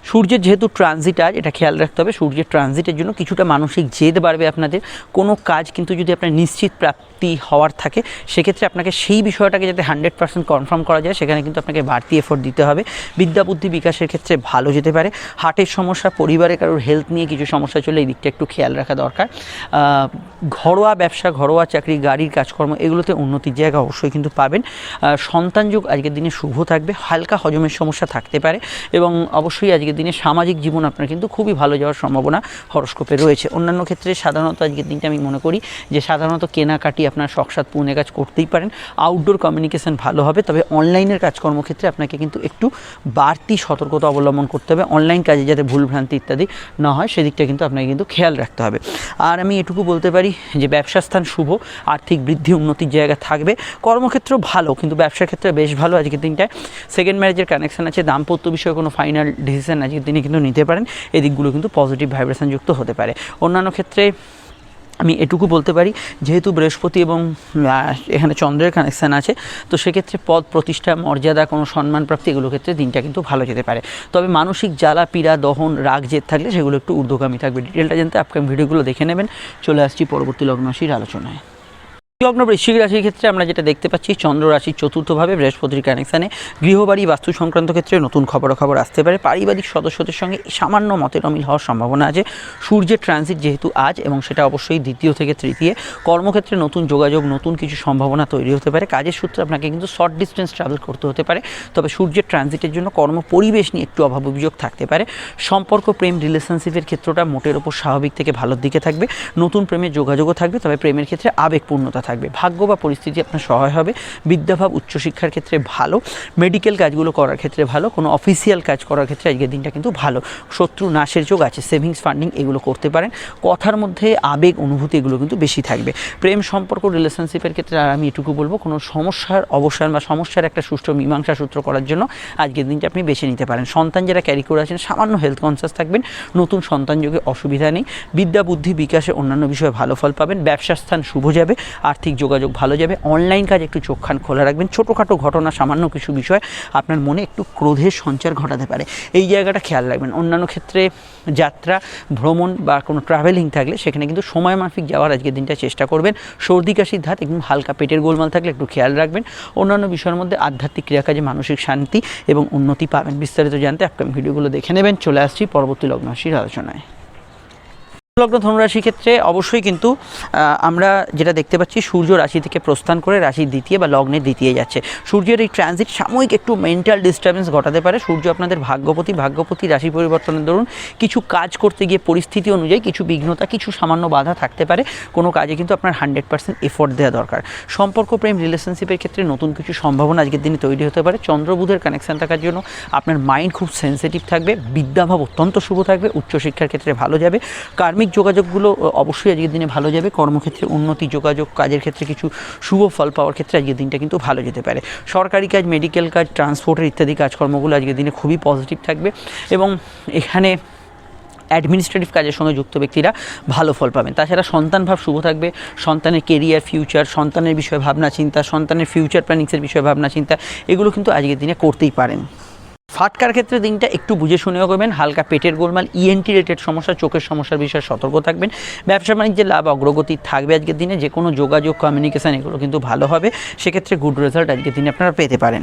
সূর্যের যেহেতু ট্রানজিট আজ এটা খেয়াল রাখতে হবে, সূর্যের ট্রানজিটের জন্য কিছুটা মানসিক জেদ বাড়বে আপনাদের। কোনো কাজ কিন্তু যদি আপনার নিশ্চিত প্রাপ্তি হওয়ার থাকে, সেক্ষেত্রে আপনাকে সেই বিষয়টাকে যাতে হান্ড্রেড পার্সেন্ট কনফার্ম করা যায়, সেখানে কিন্তু আপনাকে বাড়তি এফোর্ট দিতে হবে। বিদ্যা বুদ্ধি বিকাশের ক্ষেত্রে ভালো যেতে পারে। হার্টের সমস্যা, পরিবারে কারোর হেলথ নিয়ে কিছু সমস্যা চলে, এই দিকটা একটু খেয়াল রাখা দরকার। ঘরোয়া ব্যবসা, ঘরোয়া চাকরি, গাড়ির কাজকর্ম, এগুলোতে উন্নতির জায়গা অবশ্যই কিন্তু পাবেন। সন্তান যুগ আজকের দিনে শুভ থাকবে, হালকা হজমের সমস্যা থাকতে পারে এবং অবশ্যই আজকের দিনে সামাজিক জীবন আপনার কিন্তু খুবই ভালো যাওয়ার সম্ভাবনা হরস্কোপে রয়েছে। অন্যান্য ক্ষেত্রে সাধারণত আজকের দিনটা আমি মনে করি যে সাধারণত কেনাকাটি আপনার শখসাদ পূর্ণের কাজ করতেই পারেন। আউটডোর কমিউনিকেশান ভালো হবে, তবে অনলাইনের কাজকর্ম ক্ষেত্রে আপনাকে কিন্তু একটু বাড়তি সতর্কতা অবলম্বন করতে হবে। অনলাইন কাজে যাতে ভুলভ্রান্তি ইত্যাদি না হয়, সেদিকটা কিন্তু আপনাকে কিন্তু খেয়াল রাখতে হবে। আর আমি এটুকু বলতে পারি যে ব্যবসা স্থান শুভ, আর্থিক বৃদ্ধি, উন্নতির জায়গা থাকবে। কর্মক্ষেত্র ভালো, কিন্তু ব্যবসার ক্ষেত্রে বেশ ভালো আজকের দিনটায়। সেকেন্ড ম্যারেজের কানেকশান আছে, দাম্পত্য বিষয়ে কোনো ফাইনাল ডিসিশন আজকের দিনে কিন্তু নিতে পারেন। এই দিকগুলো কিন্তু পজিটিভ ভাইব্রেশন যুক্ত হতে পারে। অন্যান্য ক্ষেত্রে আমি এটুকু বলতে পারি, যেহেতু বৃহস্পতি এবং এখানে চন্দ্রের কানেকশান আছে, তো সেক্ষেত্রে পদ, প্রতিষ্ঠা, মর্যাদা, কোনো সম্মান প্রাপ্তি এগুলো ক্ষেত্রে দিনটা কিন্তু ভালো যেতে পারে। তবে মানসিক জ্বালা, পীড়া, দহন, রাগ, জেদ থাকলে সেগুলো একটু ঊর্ধ্বগামী থাকবে। ডিটেলটা জানতে আপকাম ভিডিওগুলো দেখে নেবেন। চলে আসছি পরবর্তী লগ্নশীর আলোচনায়। লগ্ন বৃশ্চিক রাশির ক্ষেত্রে আমরা যেটা দেখতে পাচ্ছি, চন্দ্র রাশির চতুর্থভাবে বৃহস্পতির কানেকশানে গৃহবাড়ি বাস্তু সংক্রান্ত ক্ষেত্রে নতুন খবরাখবর আসতে পারে। পারিবারিক সদস্যদের সঙ্গে সামান্য মতের অমিল হওয়ার সম্ভাবনা আছে। সূর্যের ট্রানজিট যেহেতু আজ এবং সেটা অবশ্যই দ্বিতীয় থেকে তৃতীয়। কর্মক্ষেত্রে নতুন যোগাযোগ, নতুন কিছু সম্ভাবনা তৈরি হতে পারে। কাজের সূত্রে আপনাকে কিন্তু শর্ট ডিস্টেন্স ট্রাভেল করতে হতে পারে। তবে সূর্যের ট্রানজিটের জন্য কর্ম পরিবেশ নিয়ে একটু অভাব অভিযোগ থাকতে পারে। সম্পর্ক, প্রেম রিলেশনশিপের ক্ষেত্রটা মোটের ওপর স্বাভাবিক থেকে ভালোর দিকে থাকবে। নতুন প্রেমের যোগাযোগও থাকবে, তবে প্রেমের ক্ষেত্রে আবেগপূর্ণতা থাকবে। ভাগ্য বা পরিস্থিতি আপনার সহায় হবে। বিদ্যাভাব, উচ্চশিক্ষার ক্ষেত্রে ভালো। মেডিকেল কাজগুলো করার ক্ষেত্রে ভালো। কোনো অফিসিয়াল কাজ করার ক্ষেত্রে আজকের দিনটা কিন্তু ভালো। শত্রু নাশের যোগ আছে, সেভিংস ফান্ডিং এগুলো করতে পারেন। কথার মধ্যে আবেগ, অনুভূতি এগুলো কিন্তু বেশি থাকবে। প্রেম, সম্পর্ক রিলেশনশিপের ক্ষেত্রে আর আমি এটুকু বলব, কোনো সমস্যার অবসান বা সমস্যার একটা সুষ্ঠু মীমাংসা সূত্র করার জন্য আজকের দিনটা আপনি বেছে নিতে পারেন। সন্তান যারা ক্যারি করে আছেন, সামান্য হেলথ কনসিয়াস থাকবেন। নতুন সন্তান যোগে অসুবিধা নেই। বিদ্যা, বুদ্ধি, বিকাশে অন্যান্য বিষয়ে ভালো ফল পাবেন। ব্যবসার স্থান শুভ যাবে। আর্থিক যোগাযোগ ভালো যাবে। অনলাইন কাজ একটু চোখখান খোলা রাখবেন। ছোটোখাটো ঘটনা, সামান্য কিছু বিষয় আপনার মনে একটু ক্রোধের সঞ্চার ঘটাতে পারে। এই জায়গাটা খেয়াল রাখবেন। অন্যান্য ক্ষেত্রে যাত্রা, ভ্রমণ বা কোনো ট্রাভেলিং থাকলে সেখানে কিন্তু সময় মাফিক যাওয়ার আজকের দিনটা চেষ্টা করবেন। সর্দি কাশির ধাত একদম হালকা পেটের গোলমাল থাকলে একটু খেয়াল রাখবেন। অন্যান্য বিষয়ের মধ্যে আধ্যাত্মিক ক্রিয়াকাজে মানসিক শান্তি এবং উন্নতি পাবেন। বিস্তারিত জানতে আপকামিং ভিডিওগুলো দেখে নেবেন। চলে আসছি পরবর্তী লগ্নরাশির আলোচনায়। লগ্ন ধনুরাশির ক্ষেত্রে অবশ্যই কিন্তু আমরা যেটা দেখতে পাচ্ছি, সূর্য রাশি থেকে প্রস্থান করে রাশির দ্বিতীয় বা লগ্নের দ্বিতীয় যাচ্ছে। সূর্যের এই ট্রানজিট সাময়িক একটু মেন্টাল ডিস্টারবেন্স ঘটাতে পারে। সূর্য আপনাদের ভাগ্যপতি ভাগ্যপতি রাশি পরিবর্তনের দরুন কিছু কাজ করতে গিয়ে পরিস্থিতি অনুযায়ী কিছু বিঘ্নতা, কিছু সামান্য বাধা থাকতে পারে। কোনো কাজে কিন্তু আপনার হান্ড্রেড পার্সেন্ট এফোর্ট দেওয়া দরকার। সম্পর্ক প্রেম রিলেশনশিপের ক্ষেত্রে নতুন কিছু সম্ভাবনা আজকের দিনে তৈরি হতে পারে। চন্দ্রবুধের কানেকশন থাকার জন্য আপনার মাইন্ড খুব সেন্সিটিভ থাকবে। বিদ্যাভাব অত্যন্ত শুভ থাকবে। উচ্চশিক্ষার ক্ষেত্রে ভালো যাবে। কার্মিক যোগাযোগগুলো অবশ্যই আজকের দিনে ভালো যাবে। কর্মক্ষেত্রে উন্নতি, যোগাযোগ, কাজের ক্ষেত্রে কিছু শুভ ফল পাওয়ার ক্ষেত্রে আজকের দিনটা কিন্তু ভালো যেতে পারে। সরকারি কাজ মেডিকেল কাজ ট্রান্সপোর্টের ইত্যাদি কাজকর্মগুলো আজকের দিনে খুবই পজিটিভ থাকবে এবং এখানে অ্যাডমিনিস্ট্রেটিভ কাজের সঙ্গে যুক্ত ব্যক্তিরা ভালো ফল পাবেন। তাছাড়া সন্তান ভাব শুভ থাকবে। সন্তানের কেরিয়ার ফিউচার সন্তানের বিষয়ে ভাবনা, চিন্তা, সন্তানের ফিউচার প্ল্যানিংসের বিষয়ে ভাবনা, চিন্তা, এগুলো কিন্তু আজকের দিনে করতেই পারেন। ফাটকার ক্ষেত্রে দিনটা একটু বুঝে শুনেও করবেন। হালকা পেটের গোলমাল ইএনটি রেটেড সমস্যা, চোখের সমস্যার বিষয়ে সতর্ক থাকবেন। ব্যবসা বাণিজ্যের লাভ, অগ্রগতি থাকবে আজকের দিনে। যে কোনো যোগাযোগ কমিউনিকেশান এগুলো কিন্তু ভালো হবে। সেক্ষেত্রে গুড রেজাল্ট আজকের দিনে আপনারা পেতে পারেন।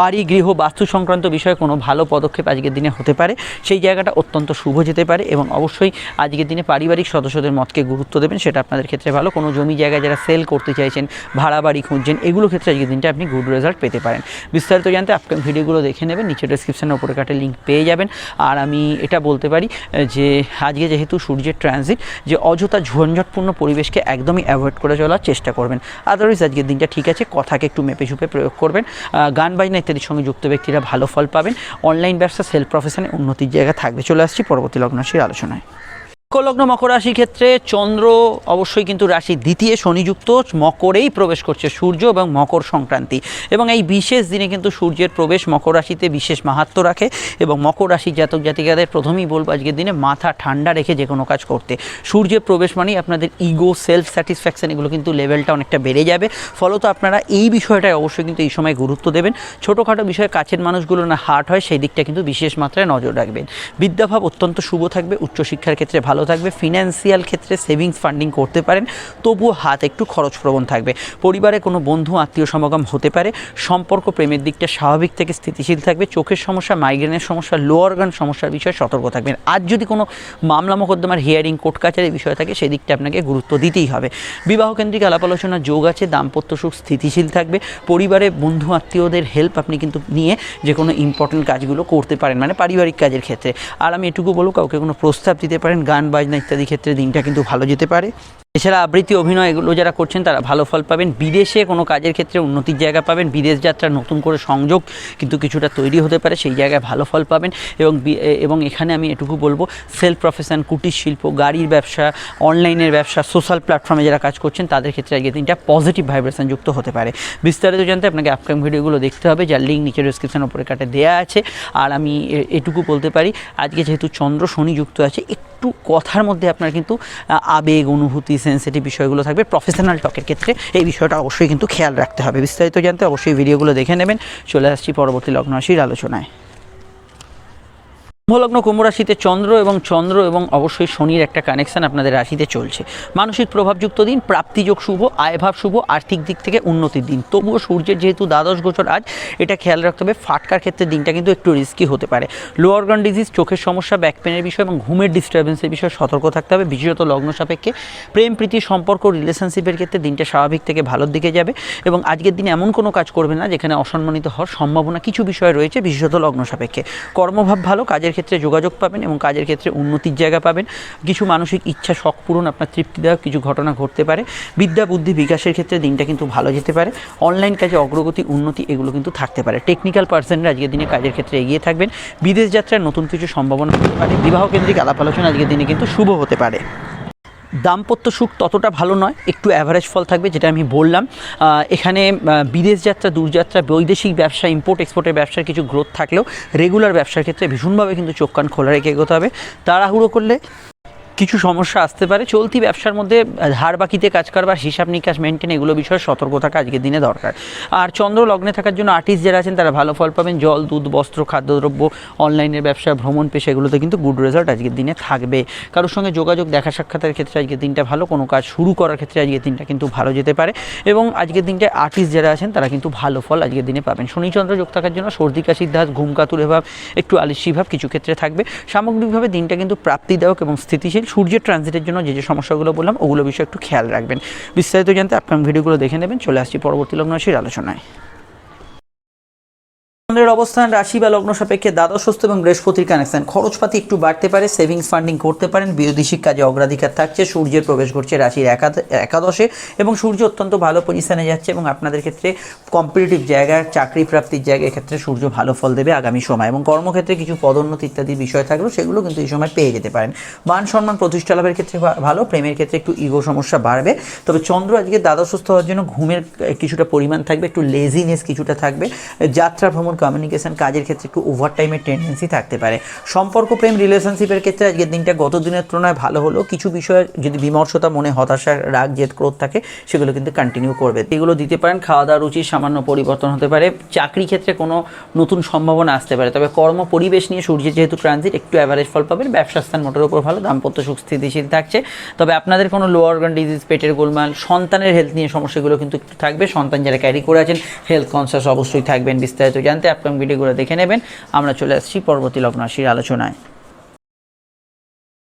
বাড়ি, গৃহ, বাস্তু সংক্রান্ত বিষয়ে কোনো ভালো পদক্ষেপ আজকের দিনে হতে পারে। সেই জায়গাটা অত্যন্ত শুভ যেতে পারে এবং অবশ্যই আজকের দিনে পারিবারিক সদস্যদের মতকে গুরুত্ব দেবেন, সেটা আপনাদের ক্ষেত্রে ভালো। কোনো জমি জায়গা যারা সেল করতে চাইছেন, ভাড়া বাড়ি খুঁজছেন, এগুলো ক্ষেত্রে আজকের দিনটা আপনি গুড রেজাল্ট পেতে পারেন। বিস্তারিত জানতে আপনার ভিডিওগুলো দেখে নেবেন নিচে ডেসক্রিপশানের ওপরে কাটে লিঙ্ক পেয়ে যাবেন। আর আমি এটা বলতে পারি, যে আজকে যেহেতু সূর্যের ট্রানজিট যে অযথা ঝঞ্ঝটপূর্ণ পরিবেশকে একদমই অ্যাভয়েড করে চলার চেষ্টা করবেন। আদারওয়াইজ আজকের দিনটা ঠিক আছে, কথাকে একটু মেপে ঝুপে প্রয়োগ করবেন। গান বাজনা ইত্যাদির সঙ্গে যুক্ত ব্যক্তিরা ভালো ফল পাবেন। অনলাইন ব্যবসা সেলফ প্রফেশনে উন্নতির জায়গা থাকবে। চলে আসছি পরবর্তী লগ্নশীর আলোচনায়। লগ্ন মকর রাশির ক্ষেত্রে চন্দ্র অবশ্যই কিন্তু রাশি দ্বিতীয় শনিযুক্ত মকরেই প্রবেশ করছে সূর্য এবং মকর সংক্রান্তি। এবং এই বিশেষ দিনে কিন্তু সূর্যের প্রবেশ মকর রাশিতে বিশেষ মাহাত্ম রাখে এবং মকর রাশির জাতক জাতিকাদের প্রথমেই বলব আজকের দিনে মাথা ঠান্ডা রেখে যে কোনো কাজ করতে। সূর্যের প্রবেশ মানেই আপনাদের ইগো সেলফ স্যাটিসফ্যাকশন এগুলো কিন্তু লেভেলটা অনেকটা বেড়ে যাবে। ফলত আপনারা এই বিষয়টায় অবশ্যই কিন্তু এই সময় গুরুত্ব দেবেন। ছোটোখাটো বিষয়ে কাছের মানুষগুলো না হার্ট হয়, সেই দিকটা কিন্তু বিশেষ মাত্রায় নজর রাখবেন। বিদ্যাভাব অত্যন্ত শুভ থাকবে, উচ্চশিক্ষার ক্ষেত্রে ভালো থাকবে ফিনান্সিয়াল ক্ষেত্রে সেভিংস ফান্ডিং করতে পারেন, তবুও হাত একটু খরচ প্রবণ থাকবে। পরিবারে কোনো বন্ধু, আত্মীয় সমাগম হতে পারে, সম্পর্ক প্রেমের দিকটা স্বাভাবিক থেকে স্থিতিশীল থাকবে, চোখের সমস্যা মাইগ্রেনের সমস্যা লো অর্গান সমস্যার বিষয়ে সতর্ক থাকবেন। আজ যদি কোনো মামলা মোকদ্দমার হিয়ারিং কোর্ট কাছারির বিষয় থাকে, সেদিকটা আপনাকে গুরুত্ব দিতেই হবে। বিবাহ কেন্দ্রিক আলাপ আলোচনা যোগ আছে, দাম্পত্য সুখ স্থিতিশীল থাকবে, পরিবারে বন্ধু, আত্মীয়দের হেল্প আপনি কিন্তু নিয়ে যে কোনো ইম্পর্টেন্ট কাজগুলো করতে পারেন মানে পারিবারিক কাজের ক্ষেত্রে। আর আমি এটুকু বলব, কাউকে কোনো প্রস্তাব দিতে পারেন, গান বাজনা ইত্যাদি ক্ষেত্রে দিনটা কিন্তু ভালো যেতে পারে। এছাড়া আবৃত্তি অভিনয় এগুলো যারা করছেন তারা ভালো ফল পাবেন। বিদেশে কোনো কাজের ক্ষেত্রে উন্নতির জায়গা পাবেন। বিদেশ যাত্রার নতুন করে সংযোগ কিন্তু কিছুটা তৈরি হতে পারে, সেই জায়গায় ভালো ফল পাবেন। এবং এবং এখানে আমি এটুকু বলব সেলফ প্রফেশন কুটির শিল্প, গাড়ির ব্যবসা অনলাইনের ব্যবসা সোশ্যাল প্ল্যাটফর্মে যারা কাজ করছেন, তাদের ক্ষেত্রে আজকে দিনটা পজিটিভ ভাইব্রেশন যুক্ত হতে পারে। বিস্তারিত জানতে আপনাকে আপকামিং ভিডিওগুলো দেখতে হবে, যার লিঙ্ক নিচে ডিসক্রিপশন উপরে কাটে দেওয়া আছে। আর আমি এটুকু বলতে পারি, আজকে যেহেতু চন্দ্র শনি যুক্ত আছে, একটু কথার মধ্যে আপনার কিন্তু আবেগ, অনুভূতি সেন্সিটিভ বিষয়গুলো থাকবে। প্রফেশনাল টকের ক্ষেত্রে এই বিষয়টা অবশ্যই কিন্তু খেয়াল রাখতে হবে। বিস্তারিত জানতে অবশ্যই ভিডিওগুলো দেখে নেবেন। চলে আসছি পরবর্তী লগ্ন রাশির আলোচনায়। কুম্ভলগ্ন কুম্ভ রাশিতে চন্দ্র এবং চন্দ্র এবং অবশ্যই শনির একটা কানেকশন আপনাদের রাশিতে চলছে। মানসিক প্রভাবযুক্ত দিন, প্রাপ্তিযোগ শুভ, আয়ভাব শুভ, আর্থিক দিক থেকে উন্নতির দিন। তবুও সূর্যের যেহেতু দ্বাদশ গোচর, আজ এটা খেয়াল রাখতে হবে, ফাটকার ক্ষেত্রে দিনটা কিন্তু একটু রিস্কি হতে পারে। লো অর্গান ডিজিজ চোখের সমস্যা ব্যাক পেনের বিষয় এবং ঘুমের ডিস্টারবেন্সের বিষয়ে সতর্ক থাকতে হবে। বিশেষত লগ্ন সাপেক্ষে প্রেম, প্রীতি, সম্পর্ক রিলেশনশিপের ক্ষেত্রে দিনটা স্বাভাবিক থেকে ভালোর দিকে যাবে এবং আজকের দিনে এমন কোনো কাজ করবে না যেখানে অসম্মানিত হওয়ার সম্ভাবনা কিছু বিষয় রয়েছে, বিশেষত লগ্ন সাপেক্ষে। কর্মভাব ভালো, কাজের ক্ষেত্রে যোগাযোগ পাবেন এবং কাজের ক্ষেত্রে উন্নতির জায়গা পাবেন। কিছু মানসিক ইচ্ছা, শখ পূরণ আপনার তৃপ্তিদায়ক কিছু ঘটনা ঘটতে পারে। বিদ্যা, বুদ্ধি, বিকাশের ক্ষেত্রে দিনটা কিন্তু ভালো যেতে পারে। অনলাইন কাজে অগ্রগতি, উন্নতি এগুলো কিন্তু থাকতে পারে। টেকনিক্যাল পার্সনরা আজকের দিনে কাজের ক্ষেত্রে এগিয়ে থাকবেন। বিদেশ যাত্রায় নতুন কিছু সম্ভাবনা হতে পারে। বিবাহ কেন্দ্রিক আলাপ আলোচনা আজকের দিনে কিন্তু শুভ হতে পারে। দাম্পত্য সুখ ততটা ভালো নয়, একটু অ্যাভারেজ ফল থাকবে, যেটা আমি বললাম। এখানে বিদেশ যাত্রা, দূরযাত্রা, বৈদেশিক ব্যবসা ইম্পোর্ট এক্সপোর্টের ব্যবসার কিছু গ্রোথ থাকলেও রেগুলার ব্যবসার ক্ষেত্রে ভীষণভাবে কিন্তু চোখ কান খোলা রেখে এগোতে হবে। তাড়াহুড়ো করলে কিছু সমস্যা আসতে পারে। চলতি ব্যবসার মধ্যে ধার বাকিতে কাজ কারবার, হিসাব নিকাশ মেনটেন এগুলো বিষয়ে সতর্ক থাকা আজকের দিনে দরকার। আর চন্দ্র লগ্নে থাকার জন্য আর্টিস্ট যারা আছেন, তারা ভালো ফল পাবেন। জল, দুধ, বস্ত্র, খাদ্যদ্রব্য অনলাইনের ব্যবসা, ভ্রমণ পেশা, এগুলোতে কিন্তু গুড রেজাল্ট আজকের দিনে থাকবে। কারোর সঙ্গে যোগাযোগ, দেখা সাক্ষাতের ক্ষেত্রে আজকের দিনটা ভালো, কোনো কাজ শুরু করার ক্ষেত্রে আজকের দিনটা কিন্তু ভালো যেতে পারে। এবং আজকের দিনটায় আর্টিস্ট যারা আছেন, তারা কিন্তু ভালো ফল আজকের দিনে পাবেন। শনিচন্দ্র যোগ থাকার জন্য সর্দি কাশির ধাত ঘুম কাতুরে ভাব, একটু আলিসি ভাব কিছু ক্ষেত্রে থাকবে। সামগ্রিকভাবে দিনটা কিন্তু প্রাপ্তিদায়ক এবং স্থিতিশীল। সূর্যের ট্রানজিটের জন্য যে যে সমস্যাগুলো বললাম, ওগুলো বিষয়ে একটু খেয়াল রাখবেন। বিস্তারিত জানতে আপনার ভিডিওগুলো দেখে নেবেন। চলে আসছি পরবর্তী লগ্ন আলোচনায়। চন্দ্রের অবস্থান, রাশি বা লগ্ন সাপেক্ষে দ্বাদশস্থ এবং বৃহস্পতির কানেকশন খরচপাতি একটু বাড়তে পারে সেভিংস ফান্ডিং করতে পারেন বৈদেশিক কাজে অগ্রাধিকার থাকছে, সূর্যের প্রবেশ ঘটছে রাশির একাদ- একাদশে এবং সূর্য অত্যন্ত ভালো পজিশনে যাচ্ছে এবং আপনাদের ক্ষেত্রে কম্পিটিটিভ জায়গায় চাকরি প্রাপ্তির জায়গায় ক্ষেত্রে সূর্য ভালো ফল দেবে আগামী সময় এবং কর্মক্ষেত্রে কিছু পদোন্নতি ইত্যাদি বিষয় থাকলেও সেগুলো কিন্তু এই সময় পেয়ে যেতে পারেন। মান সম্মান, প্রতিষ্ঠা লাভের ক্ষেত্রে ভালো, প্রেমের ক্ষেত্রে একটু ইগো সমস্যা বাড়বে। তবে চন্দ্র আজকে দ্বাদশস্থ হওয়ার জন্য ঘুমের কিছুটা পরিমাণ থাকবে, একটু লেজিনেস কিছুটা থাকবে। যাত্রা ভ্রমণ কমিউনিকেশন কাজের ক্ষেত্রে একটু ওভার টাইমের টেন্ডেন্সি থাকতে পারে। সম্পর্ক প্রেম রিলেশনশিপের ক্ষেত্রে আজকের দিনটা গত দিনের তুলনায় ভালো হলেও কিছু বিষয়ে যদি বিমর্ষতা, মনে হতাশা, রাগ, জেদ, ক্রোধ থাকে, সেগুলো কিন্তু কন্টিনিউ করবে। এগুলো দিতে পারেন খাওয়া দাওয়া রুচির সামান্য পরিবর্তন হতে পারে। চাকরি ক্ষেত্রে কোনো নতুন সম্ভাবনা আসতে পারে। তবে কর্ম, পরিবেশ নিয়ে সূর্যের যেহেতু ট্রানজিট একটু অ্যাভারেজ ফল পাবেন। ব্যবসা স্থান মোটের উপর ভালো, দাম্পত্য সুখ স্থিতিশীল থাকছে। তবে আপনাদের কোনো লো অর্গান ডিজিজ পেটের গোলমাল, সন্তানের হেলথ নিয়ে সমস্যাগুলো কিন্তু একটু থাকবে। সন্তান যারা ক্যারি করে আছেন হেলথ কনসিয়াস অবশ্যই থাকবেন বিস্তারিত জানতে। আপনার ভিডিওগুলো দেখে নেবেন। আমরা চলে আসছি পরবর্তী লগ্ন রাশির আলোচনায়।